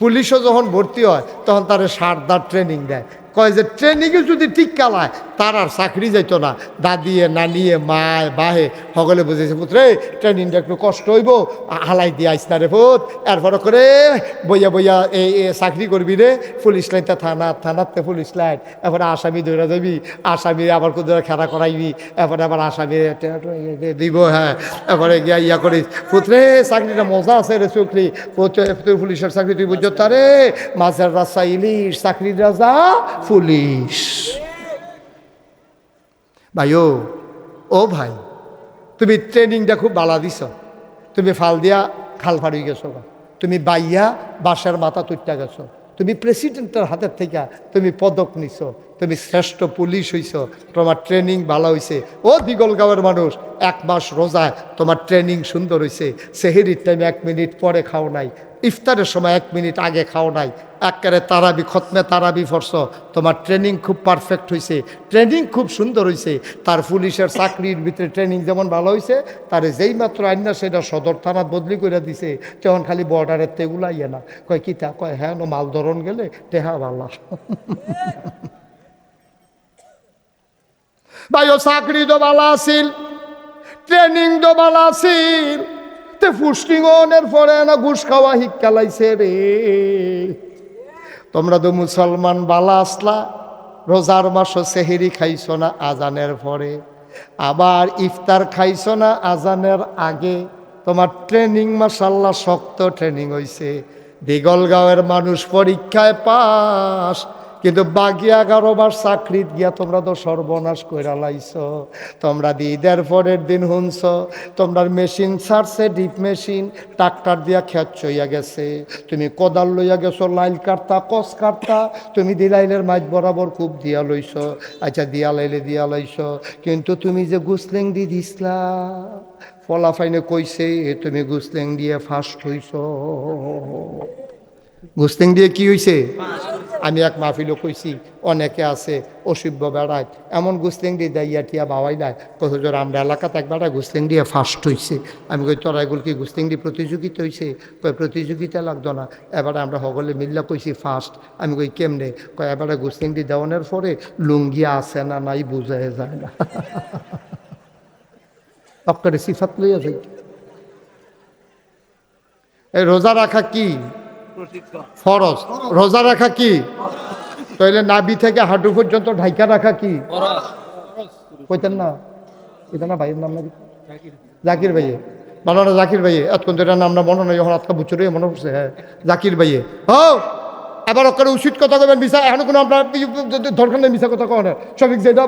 পুলিশও যখন ভর্তি হয়, তখন তারা সারদার ট্রেনিং দেয়। কয় যে ট্রেনিংয়ে যদি ঠিক কালায় তার আর চাকরি যাইতো না। দাদিয়ে, নানিয়ে, মায়, বাহে, সকলে বুঝেছে, পুত্রে ট্রেনিংটা একটু কষ্ট হইব হালাই দিয়ে আইস না রে পুত। এরপর করে বইয়া বইয়া এই চাকরি করবি রে, পুলিশ লাইনটা থানা, থানাতে পুলিশ লাইন। এরপরে আসামি ধরে যাবি আসামি আবার কোথাও খেলা করাইবি। এরপরে আবার আসামি দিব হ্যাঁ। এরপরে গিয়া ইয়া করিস, পুত্রে চাকরিটা মজা আছে রে চুকরি তুই পুলিশের চাকরি তুই বুঝছ তারে মাছের রাস্তা ইলিশ, চাকরির রাজা পুলিশ। ভাই, ও ও ভাই, তুমি ট্রেনিংটা খুব বালা দিছ। তুমি ফাল দিয়া খাল ফাড়ি গেছো তুমি বাইয়া বাসার মাথা তুইটা গেছো। তুমি প্রেসিডেন্টের হাতের থেকে তুমি পদক নিছো। তুমি শ্রেষ্ঠ পুলিশ হইছ। তোমার ট্রেনিং ভালো হইছে। ও দিগলগাঁওয়ের মানুষ, এক মাস রোজায় তোমার ট্রেনিং সুন্দর হইছে। সেহেরির টাইম এক মিনিট পরে খাও নাই। ইফতারের সময় এক মিনিট আগে খাও নাই। একেবারে তারাবি, খতমে তারাবি ফরস তোমার ট্রেনিং খুব পারফেক্ট হয়েছে ট্রেনিং খুব সুন্দর হয়েছে তার পুলিশের চাকরির ভিতরে ট্রেনিং যেমন ভালো হয়েছে তার যেই মাত্র আইনা সেটা সদর থানাত বদলি করে দিছে, তখন খালি বর্ডারের তেগুলা ইয়ে না। কয়, কি তা? কয় হ্যাঁ মাল ধরন গেলে টেহা ভালা ভাই ও চাকরি তো ভালো আছিল। ট্রেনিং তো ভালো আছিল। তে পুষ্টিগণের পরে না ঘুষ খাওয়া শিক্ষালাইছে রে। তোমরা তো মুসলমান বালা আসলা, রোজার মাসও সেহেরি খাইছো না আজানের পরে। আবার ইফতার খাইছো না আজানের আগে। তোমার ট্রেনিং মাসাল্লাহ শক্ত ট্রেনিং হইছে। দিগলগাঁওয়ের মানুষ পরীক্ষায় পাস কিন্তু বাকি এগারো বার চাকরিত গিয়া তোমরা তো সর্বনাশ কইরা লাইছ। তোমরা দি ঈদের পরের দিন শুনছ তোমরা মেশিন ছাড়ছে, ডিপ মেশিন, ট্রাক্টর দিয়া খেত চইয়া গেছে। তুমি কোদাল লইয়া গেছো, লাইল কাটতা, কস কাটতা, তুমি দিলাইলের মাছ বরাবর খুব দিয়া লইছ। আচ্ছা দিয়া লাইলে দিয়া লাইছ, কিন্তু তুমি যে গুসলেং দি দিসলা, ফলাফাইনে কইছে তুমি গুসলেং দিয়ে ফার্স্ট হইছ। গুস্তিং দিয়ে কি হয়েছে আমি এক মাহফিলও কইছি, অনেকে আছে অসিব্য বেড়ায়, এমন গুস্তিং দিয়ে দাইয়া টিয়া বাবাই নাই। কতজন আমরা এলাকাতে এক বেড়ায় গুস্তিং দিয়ে ফার্স্ট হয়েছে আমি কই, তোরা এগুলো কি গুস্তিং দিয়ে প্রতিযোগিতা হয়েছে কই, প্রতিযোগিতা লাগতো না। এবারে আমরা সকলে মিল্লা কইছি ফার্স্ট আমি কই, কেমনে? কয় এবারে গুস্তিং দিয়ে দেওয়ানোর পরে লুঙ্গি আছে না নাই বুঝা যায় না। সিফাত লইয়া যাই। এই রোজা রাখা কি? ফরজ। রোজা রাখা কি? তাইলে নাবি থেকে হাঁটু পর্যন্ত ঢাইকা রাখা কি? কইতেন না। এটা না ভাইয়ের নাম নাকি? জাকির ভাইয়ে। না জাকির ভাইয়ে। এতক্ষণ তো এটা নাম না মনে নয় যখন আজকে বুঝছ মনে পড়ছে হ্যাঁ। জাকির ভাইয়ে। ও এবার ওখানে উচিত কথা কইবেন মিশা এখন কোনো আপনার দরকার নেই মিশা কথা কন সবিক যেটা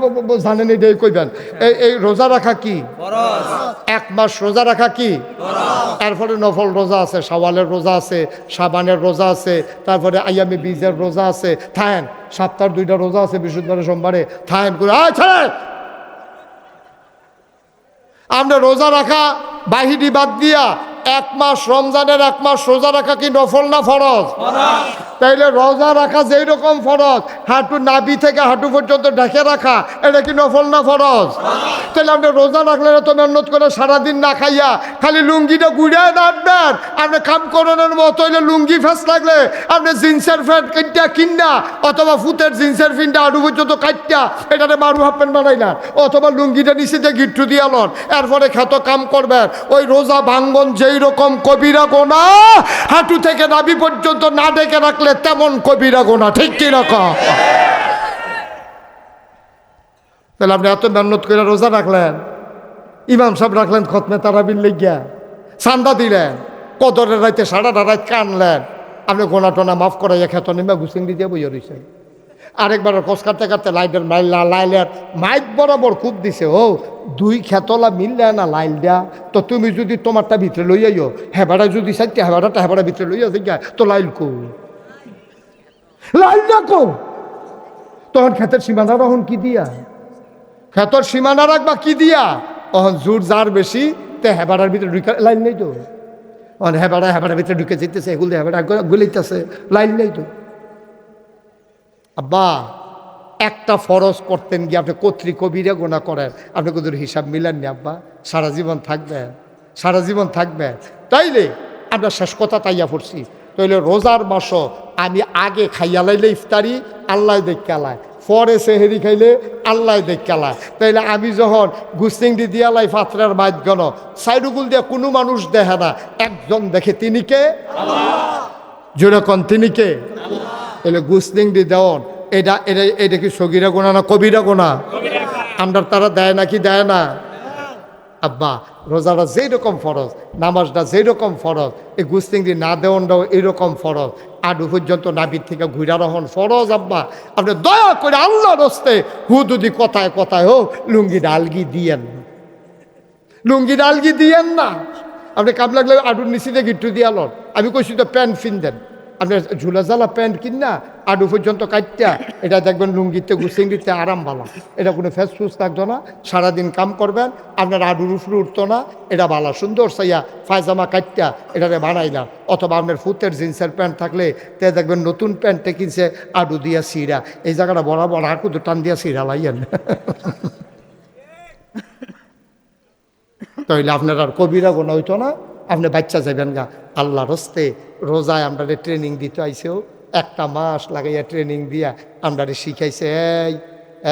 জানেন এটাই কইবেন। এই এই রোজা রাখা কি? এক মাস রোজা রাখা কি? তারপরে নফল রোজা আছে সাওয়ালের রোজা আছে সাবানের রোজা আছে, তারপরে আইয়ামি বীজের রোজা আছে। থায়েন সপ্তাহ দুইটা রোজা আছে বৃহস্পতিবারে সোমবারে। থায়েন করে, আয় ছেড়ে আমরা রোজা রাখা, বাহিনী বাদ দিয়া এক মাস রমজানের এক মাস রোজা রাখা কি নফল না ফরজ? তাইলে রোজা রাখা যেই রকম ফরজ, হাঁটু নাবি থেকে হাঁটু পর্যন্ত ঢেকে রাখা, এটা কি নফল না ফরজ? তাহলে আপনি রোজা রাখলে তো মেহনত করে সারাদিন না খাইয়া খালি লুঙ্গিটা গুড়িয়ে নাটবেন আপনি কাম করানোর মতো হইলে লুঙ্গি ফেস লাগলে আপনি জিন্সের প্যান্ট কিনটা কিনা অথবা ফুতের জিন্সের ফিনটা হাঁটু পর্যন্ত কাটটা এটাতে মারু হাফ প্যান্ট বানাইলা অথবা লুঙ্গিটা নিচে দিয়ে গিট্টু দিয়ে লন, এরপরে খ্যাত কাম করবেন। ওই রোজা ভাঙ্গন যেই রকম কবিরা গোনা হাঁটু থেকে নাভি পর্যন্ত না ডেকে রাখলে তেমন কবিরা গোনা, ঠিক কি রকম তাহলে আপনি এত মেহনত করে রোজা রাখলেন, ইমাম সাহেব রাখলেন খতমে তারাবির লেগিয়া, সান্দা দিলেন, কদরের রাইতে সারাটা রাত কানলেন, আপনি গোনা টোনা মাফ করাইয়া খেত নিমা ঘুসিং দিয়ে বইয়া রয়েছেন আরেকবার কস কাটতে কাটতে লাইটের মাইল লাইলের মাইক বরাবর খুব দিছে, ও, দুই খেতলা মিললে না লাইল দেয়া। তো তুমি যদি তোমারটা ভিতরে লই আইও হেবাটা যদি চাইতে হেবাটা হেবাটা ভিতরে লইয়া যাই তো লাইল কো লাইল না কো তখন খেতের সীমানা রহন কি দিয়া? খেতর সীমানা রাখবা কি দিয়া? অহন জোর যার বেশি, তে হেবাটার ভিতরে ঢুকে লাইন নেই তো। অন হেবাটা হেবাটার ভিতরে ঢুকে যেতেছে এগুলো হেবাটা গুলিতেছে লাইন নেই তো। আব্বা, একটা ফরজ করতেন গিয়ে আপনি কর্তৃ কবিরা গোনা করেন। আপনি কোথাও হিসাব মিলেননি আব্বা। সারা জীবন থাকবেন সারা জীবন থাকবেন তাইলে আমরা শেষ কথা তাইয়া পড়ছি। তাহলে রোজার মাসও আমি আগে খাইয়া লাইলে ইফতারি, আল্লাহ দেখ দেখালায় পরে সেহেরি খাইলে আল্লাহ দেখ দেখালায় তাইলে আমি যখন গুস্তিংটি দিয়ালাই ফাতরার মাধ্যন সাইডুগুল দিয়া কোনো মানুষ দেখে না। একজন দেখে তিনি কে? যেরকম তিনি কে? এলে গুস্তিং দি দেওয়ন এটা এটা এটা কি সগিরা গোনা না কবিরা গোনা? আমরা তারা দেয় নাকি দেয় না? আব্বা, রোজাটা যেই রকম ফরজ, নামাজটা যেই রকম ফরজ, এই গুস্তিংটি না দেওয়ানটাও এইরকম ফরজ। আডু পর্যন্ত নাবির থেকে ঘুরা রহন ফরজ আব্বা। আপনি দয়া করে আল্লাহ রস্তে হুদুদি কথায় কথায় হোক, লুঙ্গি ডালগি দিয়েন না। লুঙ্গি ডালগি দিয়েন না। আপনি কাপ লাগলে আডুর নিচে দিয়ে গিট্টু আমি কইছি তো প্যান্ট ফিন দেন। আপনি ঝুলা ঝালা প্যান্ট কিন না আডু পর্যন্ত কাটটা এটা দেখবেন লুঙ্গিতে গুসিঙ্গিতে আরাম ভালো এটা কোনো ফেস ফুস থাকতো না সারাদিন কাম করবেন আপনার আডুর উপরে উঠতো না এটা ভালো সুন্দর সাইয়া ফায়জামা কাটটা এটারে বানাইলাম অথবা আপনার ফুতের জিন্সের প্যান্ট থাকলে তে দেখবেন নতুন প্যান্টে কিনছে আডু দিয়া সিরা। এই জায়গাটা বরাবর হাকুতো টান দিয়া সিরা লাইয়েন। তাইলে আপনার আর কবিরা গোনা হইতো না। আপনি বাচ্চা যাবেন গা। আল্লাহ রস্তে রোজায় আমরা ট্রেনিং দিতে আইসেও, একটা মাস লাগাইয়া ট্রেনিং দিয়া আমরা শিখাইছে, এই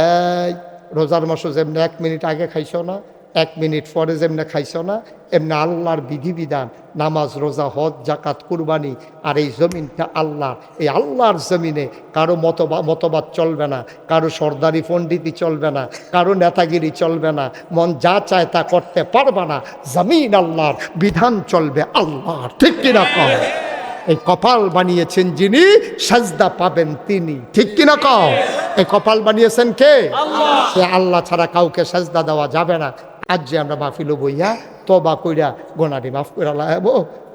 এই, রোজার মাসও যেমনি এক মিনিট আগে খাইছ না, এক মিনিট পরে যেমনি খাইছ না এমনি আল্লাহর বিধিবিধান নামাজ রোজা হজ জাকাত কুরবানি আর এই জমিনটা আল্লাহ এই আল্লাহর জমিনে কারও মতবা মতবাদ চলবে না কারও সর্দারি পণ্ডিতি চলবে না কারও নেতাগিরি চলবে না মন যা চায় তা করতে পারবে না জমিন আল্লাহর বিধান চলবে আল্লাহর। ঠিক কিনা কম এই কপাল বানিয়েছেন যিনি সাজদা পাবেন তিনি। ঠিক কিনা কও? এই কপাল বানিয়েছেন কে? সে আল্লাহ ছাড়া কাউকে সাজদা দেওয়া যাবে না। আজ যে আমরা মাহফিল বইয়া তবা কইরা গোনাটি মাফ করে লাগাব।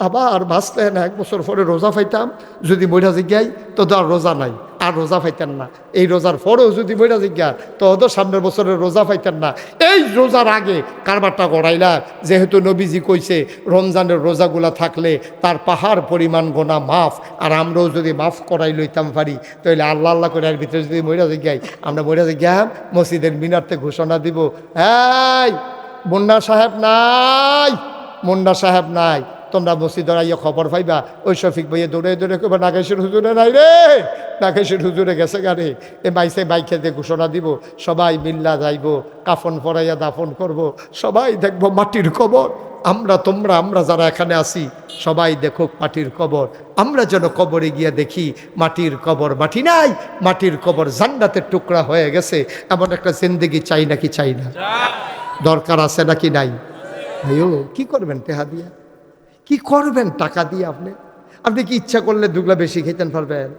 আবার বাঁচতে না, এক বছর পরে রোজা ফাইতাম যদি মইরা জিজ্ঞাই তো আর রোজা নাই, আর রোজা ফাইতেন না। এই রোজার পরেও যদি মইরা জিজ্ঞা তো ওদের সামনের বছরে রোজা ফাইতেন না। এই রোজার আগে কারবারটা গড়াইলা, যেহেতু নবীজি কইছে, রমজানের রোজাগুলা থাকলে তার পাহাড় পরিমাণ গোনা মাফ, আর আমরাও যদি মাফ করাই লইতাম পারি তাহলে আল্লাহ আল্লাহ করে এর ভিতরে যদি মইরা জিজ্ঞাই আমরা মইরা জিজ্ঞা মসজিদের মিনারতে ঘোষণা দিব। এই মুন্না সাহেব নাই, মুন্না সাহেব নাই। তোমরা মসজিদের আইয়া খবর পাইবা, ওই শফিক ভাইয়া দৌড়ে দৌড়ে কবে নাগেশের হুজুরে নাই রে নাগেশের হুজুরে গেছে গাড়ি এ মাইসে বাইকে দিয়ে ঘোষণা দিব, সবাই মিল্লা যাইব, কাফন পরাইয়া দাফন করব, সবাই দেখব মাটির কবর। আমরা, তোমরা, আমরা যারা এখানে আসি সবাই দেখুক মাটির কবর। আমরা যেন কবরে গিয়ে দেখি, মাটির কবর মাটি নাই, মাটির কবর জান্নাতের টুকরা হয়ে গেছে। এমন একটা জিন্দেগি চাই নাকি চাই না? দরকার আছে নাকি নাই? ভাইও, কি করবেন টেহা দিয়া? কি করবেন টাকা দিয়ে আপনি? আপনি কি ইচ্ছা করলে দুগলা বেশি খেতেন পারবেন?